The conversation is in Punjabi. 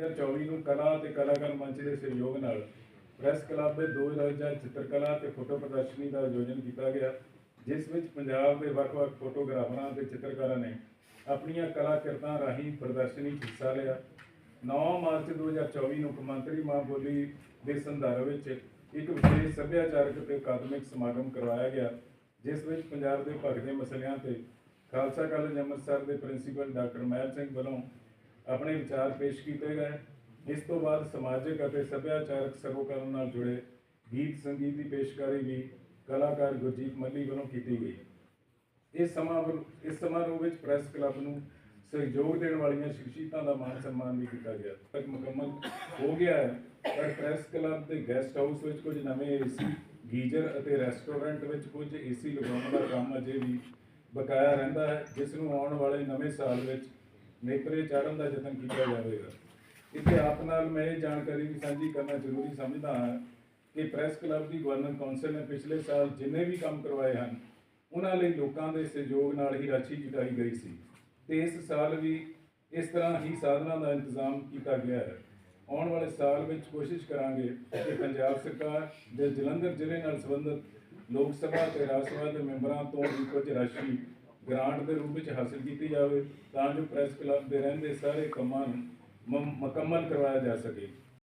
2024 ਨੂੰ ਕਲਾ ਤੇ ਕਲਾਕਾਰ ਮੰਚ ਦੇ ਸਹਿਯੋਗ ਨਾਲ ਪ੍ਰੈਸ ਕਲੱਬ ਦੇ ਦੋ ਰੋਜ਼ਾ ਚਿੱਤਰਕਲਾ ਤੇ ਫੋਟੋ ਪ੍ਰਦਰਸ਼ਨੀ ਦਾ ਆਯੋਜਨ ਕੀਤਾ ਗਿਆ, ਜਿਸ ਵਿੱਚ ਪੰਜਾਬ ਦੇ ਵੱਖ-ਵੱਖ ਫੋਟੋਗ੍ਰਾਫਰਾਂ ਤੇ ਚਿੱਤਰਕਾਰਾਂ ਨੇ ਆਪਣੀਆਂ ਕਲਾ ਕਿਰਤਾਂ ਰਾਹੀਂ ਪ੍ਰਦਰਸ਼ਨੀ 'ਚ ਹਿੱਸਾ ਲਿਆ। 9 ਮਾਰਚ 2024 ਨੂੰ ਕੌਮਾਂਤਰੀ ਮਾਂ ਬੋਲੀ ਦੇ ਸੰਦਰਭ ਵਿੱਚ ਇੱਕ ਵਿਸ਼ੇਸ਼ ਸੱਭਿਆਚਾਰਕ ਤੇ ਅਕਾਦਮਿਕ ਸਮਾਗਮ ਕਰਵਾਇਆ ਗਿਆ, ਜਿਸ ਵਿੱਚ ਪੰਜਾਬ ਦੇ ਭਗਦੇ ਮਸਲਿਆਂ ਤੇ ਖਾਲਸਾ ਕਾਲਜ ਅੰਮ੍ਰਿਤਸਰ ਦੇ ਪ੍ਰਿੰਸੀਪਲ ਡਾਕਟਰ ਮਹਿਲ ਸਿੰਘ ਵੱਲੋਂ ਆਪਣੇ ਵਿਚਾਰ ਪੇਸ਼ ਕੀਤੇ ਗਏ। ਇਸ ਤੋਂ ਬਾਅਦ ਸਮਾਜਿਕ ਅਤੇ ਸੱਭਿਆਚਾਰਕ ਸਰੋਕਾਰਾਂ ਨਾਲ ਜੁੜੇ ਗੀਤ ਸੰਗੀਤ ਦੀ ਪੇਸ਼ਕਾਰੀ ਵੀ ਕਲਾਕਾਰ ਗੁਰਜੀਤ ਮੱਲੀ ਵੱਲੋਂ ਕੀਤੀ ਗਈ। ਇਸ ਸਮਾਂ ਇਸ ਸਮਾਰੋਹ ਵਿੱਚ ਪ੍ਰੈਸ ਕਲੱਬ ਨੂੰ ਸਹਿਯੋਗ ਦੇਣ ਵਾਲੀਆਂ ਸ਼ਖਸੀਅਤਾਂ ਦਾ ਮਾਨ ਸਨਮਾਨ ਵੀ ਕੀਤਾ ਗਿਆ। ਤੱਕ ਮੁਕੰਮਲ ਹੋ ਗਿਆ ਹੈ, ਪਰ ਪ੍ਰੈਸ ਕਲੱਬ ਦੇ ਗੈਸਟ ਹਾਊਸ ਵਿੱਚ ਕੁਝ ਨਵੇਂ ਏਸੀ, ਗੀਜ਼ਰ ਅਤੇ ਰੈਸਟੋਰੈਂਟ ਵਿੱਚ ਕੁਝ ਏਸੀ ਲਗਾਉਣ ਦਾ ਕੰਮ ਅਜੇ ਵੀ ਬਕਾਇਆ ਰਹਿੰਦਾ ਹੈ, ਜਿਸ ਨੂੰ ਆਉਣ ਵਾਲੇ ਨਵੇਂ ਸਾਲ ਵਿੱਚ ਨੇਪਰੇ ਚਾੜਨ ਦਾ ਯਤਨ ਕੀਤਾ ਜਾਵੇਗਾ। ਇੱਥੇ ਆਪ ਨਾਲ ਮੈਂ ਇਹ ਜਾਣਕਾਰੀ ਵੀ ਸਾਂਝੀ ਕਰਨਾ ਜ਼ਰੂਰੀ ਸਮਝਦਾ ਹਾਂ ਕਿ ਪ੍ਰੈਸ ਕਲੱਬ ਦੀ ਗਵਰਨਰ ਕੌਂਸਲ ਨੇ ਪਿਛਲੇ ਸਾਲ ਜਿੰਨੇ ਵੀ ਕੰਮ ਕਰਵਾਏ ਹਨ, ਉਹਨਾਂ ਲਈ ਲੋਕਾਂ ਦੇ ਸਹਿਯੋਗ ਨਾਲ ਹੀ ਰਾਸ਼ੀ ਜੁਟਾਈ ਗਈ ਸੀ ਤੇ ਇਸ ਸਾਲ ਵੀ ਇਸ ਤਰ੍ਹਾਂ ਹੀ ਸਾਧਨਾਂ ਦਾ ਇੰਤਜ਼ਾਮ ਕੀਤਾ ਗਿਆ ਹੈ। ਆਉਣ ਵਾਲੇ ਸਾਲ ਵਿੱਚ ਕੋਸ਼ਿਸ਼ ਕਰਾਂਗੇ ਕਿ ਪੰਜਾਬ ਸਰਕਾਰ ਦੇ ਜਲੰਧਰ ਜ਼ਿਲ੍ਹੇ ਨਾਲ ਸੰਬੰਧਿਤ ਲੋਕ ਸਭਾ ਤੇ ਰਾਜ ਸਭਾ ਦੇ ਮੈਂਬਰਾਂ ਤੋਂ ਵੀ ਕੁਝ ਰਾਸ਼ੀ ਗ੍ਰਾਂਟ ਦੇ ਰੂਪ ਵਿੱਚ ਹਾਸਲ ਕੀਤੀ ਜਾਵੇ ਤਾਂ ਜੋ ਪ੍ਰੈਸ ਕਲੱਬ ਦੇ ਰਹਿੰਦੇ ਸਾਰੇ ਕੰਮਾਂ ਨੂੰ ਮੁਕੰਮਲ ਕਰਵਾਇਆ ਜਾ ਸਕੇ।